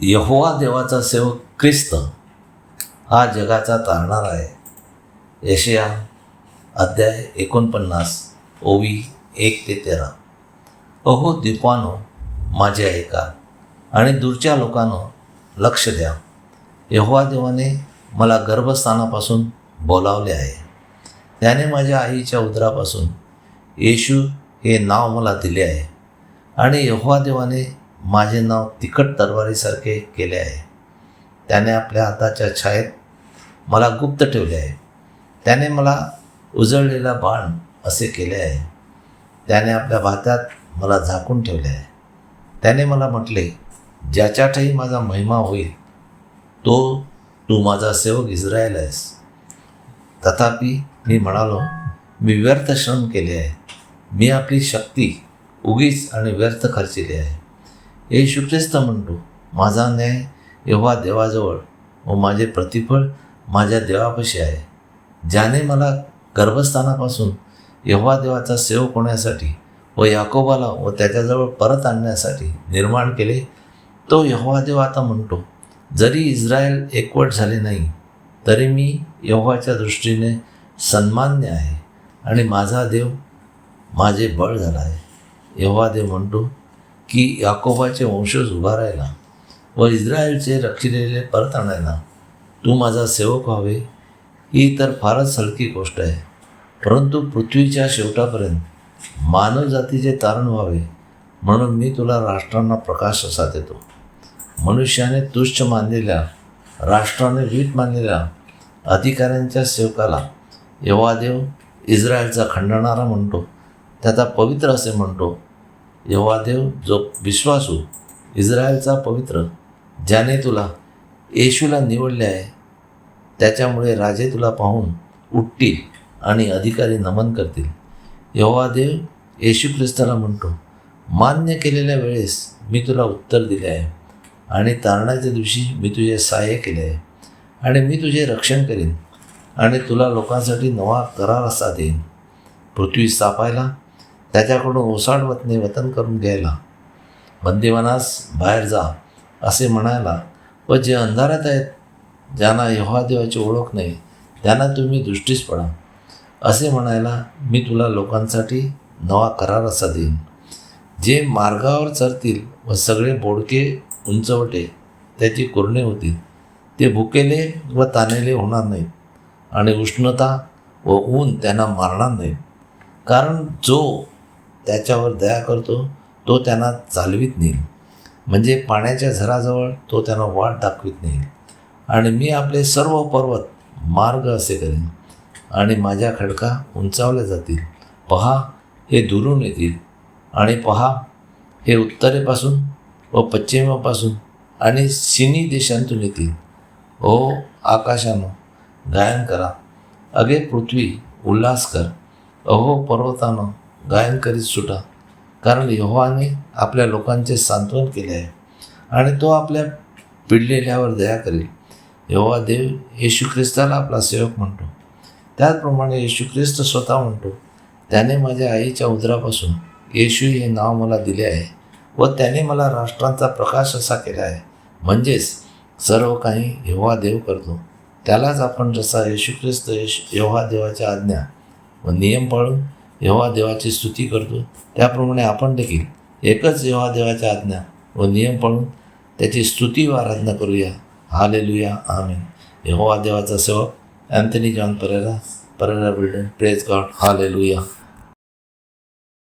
यहोवा देवाचा सेवक ख्रिस्त हा जगाचा तारणार आहे. यशया अध्याय एकोणपन्नास ओवी एक ते तेरा. अहो दीपानो माझे ऐका आणि दूरच्या लोकांनो लक्ष द्या. यहोवा देवाने मला गर्भस्थानापासून बोलावले आहे. त्याने माझ्या आईच्या उदरापासून येशू हे नाव मला दिले आहे. आणि यहोवा देवाने माझे नाव तिखट तलवारीसारखे केले आहे. त्याने आपल्या हाताच्या छायेत मला गुप्त ठेवले आहे. त्याने मला उजळलेला बाण असे केले आहे. त्याने आपल्या भात्यात मला झाकून ठेवले आहे. त्याने मला म्हटले ज्याच्याठही माझा महिमा होईल तो तू माझा सेवक इस्रायल आहेस. तथापि मी म्हणालो मी व्यर्थ श्रम केले आहे. मी आपली शक्ती उगीच आणि व्यर्थ खर्चिली आहे. येशू ख्रिस्त म्हणतो माझा न्याय एव्हा देवाजवळ व माझे प्रतिफळ माझ्या देवापाशी आहे. ज्याने मला गर्भस्थानापासून यव्हा देवाचा सेवक होण्यासाठी व याकोबाला व त्याच्याजवळ परत आणण्यासाठी निर्माण केले तो यव्हा देव आता म्हणतो जरी इस्रायल एकवट झाले नाही तरी मी यव्हाच्या दृष्टीने सन्मान्य आहे आणि माझा देव माझे बळ झाला आहे. यव्हा देव म्हणतो की याकोबाचे वंशज उभा राहायला व इस्रायलचे रक्षिलेले परत आणायला. तू माझा सेवक व्हावे ही तर फारच हलकी गोष्ट आहे. परंतु पृथ्वीच्या शेवटापर्यंत मानवजातीचे तारण व्हावे म्हणून मी तुला राष्ट्रांना प्रकाश असा देतो. मनुष्याने तुच्छ मानलेल्या राष्ट्राने वीट मानलेल्या अधिकाऱ्यांच्या सेवकाला यवादेव इस्रायलचा खंडणारा म्हणतो त्याचा पवित्र असे म्हणतो यवादेव जो विश्वासू हो, इस्रायलचा पवित्र ज्याने तुला येशूला निवडले आहे त्याच्यामुळे राजे तुला पाहून उठतील आणि अधिकारी नमन करतील. यहोवादेव येशू ख्रिस्ताला म्हणतो मान्य केलेल्या वेळेस मी तुला उत्तर दिले आहे आणि तारणाच्या दिवशी मी तुझे सहाय्य केले आहे आणि मी तुझे रक्षण करीन आणि तुला लोकांसाठी नवा करार असा देईन. पृथ्वी स्थापायला त्याच्याकडून ओसाडवतने वतन करून घ्यायला. बंदीवनास बाहेर जा असे म्हणायला व जे अंधारात आहेत ज्यांना यहोवा देवाची ओळख नाही त्यांना तुम्ही दृष्टीस पडा. असे म्हणायला मी तुला लोकांसाठी नवा करार असा देईन. जे मार्गावर चरतील व सगळे बोडके उंचवटे त्याची कुरणे होतील. ते भुकेले व तानेले होणार नाहीत आणि उष्णता व ऊन त्यांना मारणार नाहीत. कारण जो त्याच्यावर दया करतो तो त्यांना चालवीत नेईल. म्हणजे पाण्याच्या झराजवळ तो त्यांना वाट दाखवीत नेईल. आणि मी आपले सर्व पर्वत मार्ग असे करेन. आणि माझ्या खडका उंचावल्या जातील. पहा हे दुरून येतील. आणि पहा हे उत्तरेपासून व पश्चिमेपासून आणि सिनी देशांतून येतील. ओ आकाशानं गायन करा. अगे पृथ्वी उल्हास कर. अहो पर्वतानं गायन करीत सुटा. कारण यहोवाने आपल्या लोकांचे सांत्वन केले आहे आणि तो आपल्या पिडलेल्यावर दया करेल. यहोवा देव येशू ख्रिस्ताला आपला सेवक म्हणतो. त्याचप्रमाणे येशू ख्रिस्त स्वतः म्हणतो त्याने माझ्या आईच्या उदरापासून येशू हे नाव मला दिले आहे व त्याने मला राष्ट्रांचा प्रकाश असा केला आहे. म्हणजेच सर्व काही यहोवा देव करतो. त्यालाच आपण जसा येशू ख्रिस्त येश यहोवा देवाच्या आज्ञा व नियम पाळून जेव्हा देवाची स्तुती करतो त्याप्रमाणे आपण देखील एकच जेव्हा देवाच्या आज्ञा व नियम पाळून त्याची स्तुती व आराधना करूया. हालेलुया. आमेन. यहोवा देवाचा सेवक अँथनी जॉन परेरा परेरा बिल्डन प्रेज गॉड. हालेलुया.